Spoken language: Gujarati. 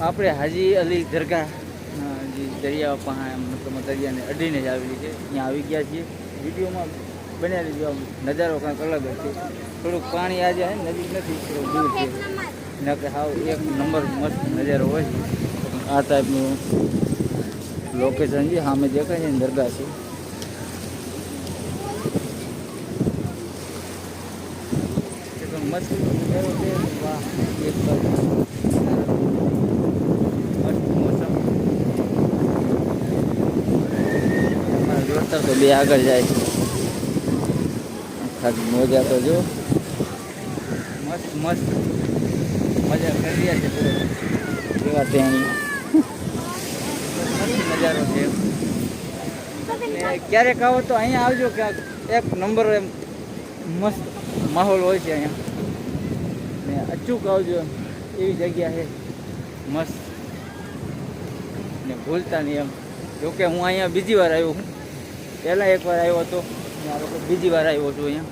આપણે હાજી અલી દરગાહ જે દરિયા પાસે મતલબ દરિયાને અડીને જ આવેલી છે ત્યાં આવી ગયા છીએ. વિડીયોમાં બનાવી જો આમ નજારો કાંઈક અલગ છે. થોડુંક પાણી આજે નજીક નથી થોડુંક દૂર છે. નકે હાવ એક નંબર મસ્ત નજારો હોય છે. આ ટાઈપનું લોકેશન છે સામે દેખાય છે ને દરગાહ છે. એકદમ મસ્ત નજારો છે. વાહ એક અમારા દોસ્તાર તો બે આગળ જાય ખાલી મોજા તો જો મસ્ત મસ્ત મજા કરી રહ્યા છે પૂરો એવા ત્યાં મસ્ત નજારો છે ને ક્યારેક આવો તો અહીંયા આવજો ક્યાંક એક નંબર એમ મસ્ત માહોલ હોય છે અહીંયા ને અચૂક આવજો એમ એવી જગ્યા છે મસ્ત ને ભૂલતા નહીં એમ જોકે હું અહીંયા બીજી વાર આવ્યો છું પહેલાં એકવાર આવ્યો હતો બીજી વાર આવ્યો છું અહીંયા.